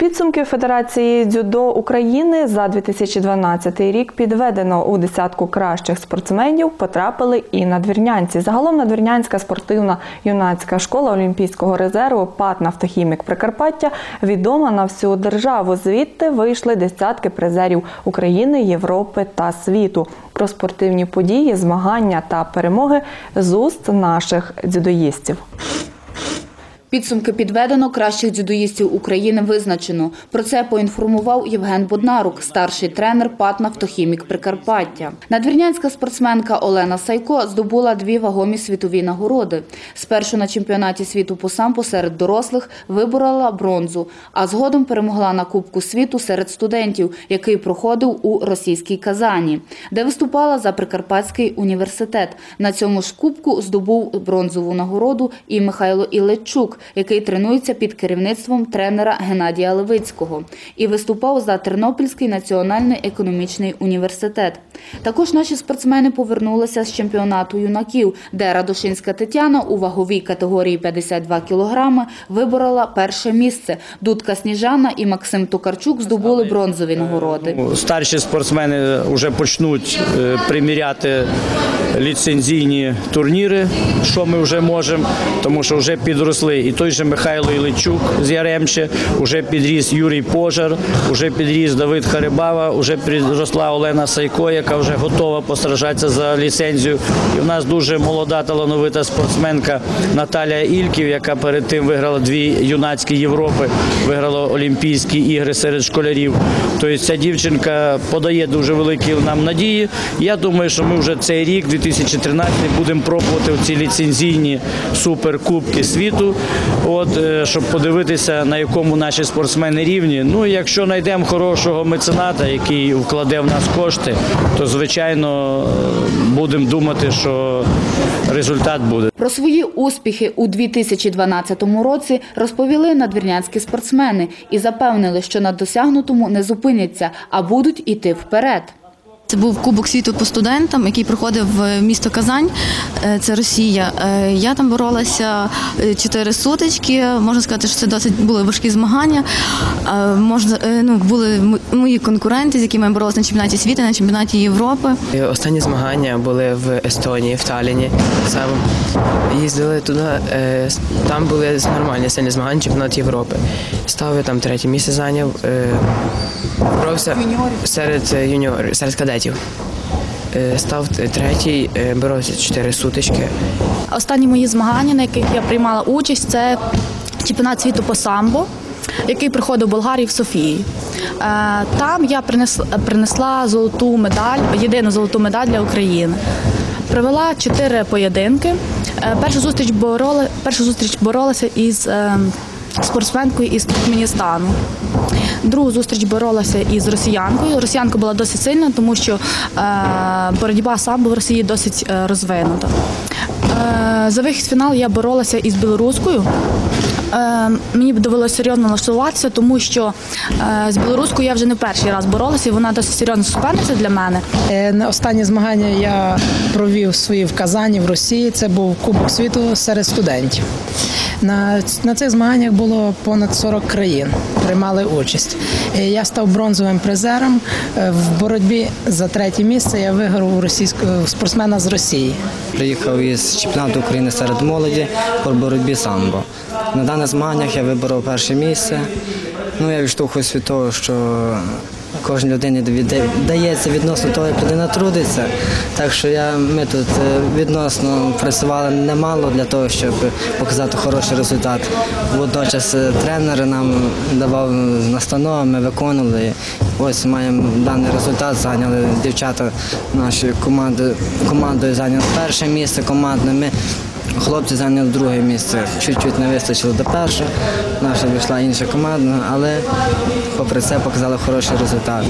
Підсумки Федерації дзюдо України за 2012 рік підведено у десятку кращих спортсменів. Потрапили і надвірнянці. Загалом надвірнянська спортивна юнацька школа Олімпійського резерву ПАТ «Нафтохімік Прикарпаття відома на всю державу. Звідти вийшли десятки призерів України, Європи та світу. Про спортивні події, змагання та перемоги з уст наших дзюдоїстів. Підсумки підведено кращих дзюдоїстів України визначено. Про це поінформував Євген Боднарук, старший тренер ПАТ «Нафтохімік Прикарпаття. Надвірнянська спортсменка Олена Сайко здобула дві вагомі світові нагороди. Спершу на чемпіонаті світу по самбо серед дорослих виборола бронзу, а згодом перемогла на Кубку світу серед студентів, який проходив у російській Казані, де виступала за Прикарпатський університет. На цьому ж кубку здобув бронзову нагороду і Михайло Ілечук, який тренується під керівництвом тренера Геннадія Левицького і виступав за Тернопільський національний економічний університет. Також наші спортсмени повернулися з чемпіонату юнаків, де Радошинська Тетяна у ваговій категорії 52 кілограми виборола перше місце. Дудка Сніжана і Максим Токарчук здобули бронзові нагороди. Старші спортсмени вже почнуть е, приміряти ліцензійні турніри, що ми вже можемо, тому що вже підросли. І той же Михайло Іличук з Яремче, вже підріс Юрій Пожар, вже підріс Давид Харибава, вже підросла Олена Сайко, яка вже готова постраждатися за ліцензію. І в нас дуже молода талановита спортсменка Наталія Ільків, яка перед тим виграла дві юнацькі Європи, виграла Олімпійські ігри серед школярів. Тобто ця дівчинка подає дуже великі нам надії. Я думаю, що ми вже цей рік, 2013, будемо пробувати в ці ліцензійні суперкубки світу, от, е, щоб подивитися, на якому наші спортсмени рівні. Ну, якщо знайдемо хорошого мецената, який вкладе в нас кошти, то звичайно е, будемо думати, що результат буде. Про свої успіхи у 2012 році розповіли надвірнянські спортсмени і запевнили, що на досягнутому не зупиняться, а будуть іти вперед. Це був Кубок світу по студентам, який проходив в місто Казань, е, це Росія. Е, Я там боролася е, чотири сутички. Можна сказати, що це досить були важкі змагання. Можна ну були мої конкуренти, з якими я боролася на чемпіонаті світу, на чемпіонаті Європи. Останні змагання були в Естонії, в Талліні. Саме їздили туди. Там були нормальні сильні змагання, чемпіонат Європи. Став я там третє місце зайняв. Боровся серед юніорів, серед кадетів. Е, Став третій, е, боровся чотири сутички. Останні мої змагання, на яких я приймала участь, це чемпіонат світу по самбо, який проходив в Болгарії в Софії. Е, Там я принесла, принесла золоту медаль, єдину золоту медаль для України. Провела чотири поєдинки. Першу зустріч борола, першу зустріч боролася із е, спортсменкою із Туркменістану. Другу зустріч боролася із росіянкою. Росіянка була досить сильна, тому що е, боротьба сам в Росії досить е, розвинута. Е, за вихід в фінал я боролася із білоруською. Е, мені довелося серйозно налаштуватися, тому що е, з білоруською я вже не перший раз боролася, і вона досить серйозна суперниця для мене. На Останні змагання я провів свої в Казані в Росії. Це був Кубок світу серед студентів. На, на цих змаганнях було понад 40 країн, приймали участь. Я став бронзовим призером. В боротьбі за третє місце я виграв у російського спортсмена з Росії. Приїхав із чемпіонату України серед молоді по боротьбі самбо. На даних змаганнях я виборов перше місце. Ну, я відштовхуюсь від того, що кожній людині дається відносно того, як людина трудиться. Так що я, ми тут е, відносно працювали немало для того, щоб показати хороший результат. Водночас е, тренер нам давав настанови, ми виконували. Ось маємо даний результат. Зайняли дівчата нашої команди командою зайняли перше місце командне. Ми Хлопці зайняли друге місце. Чуть-чуть не вистачило до першого. Наша вийшла інша команда, але попри це показали хороший результат.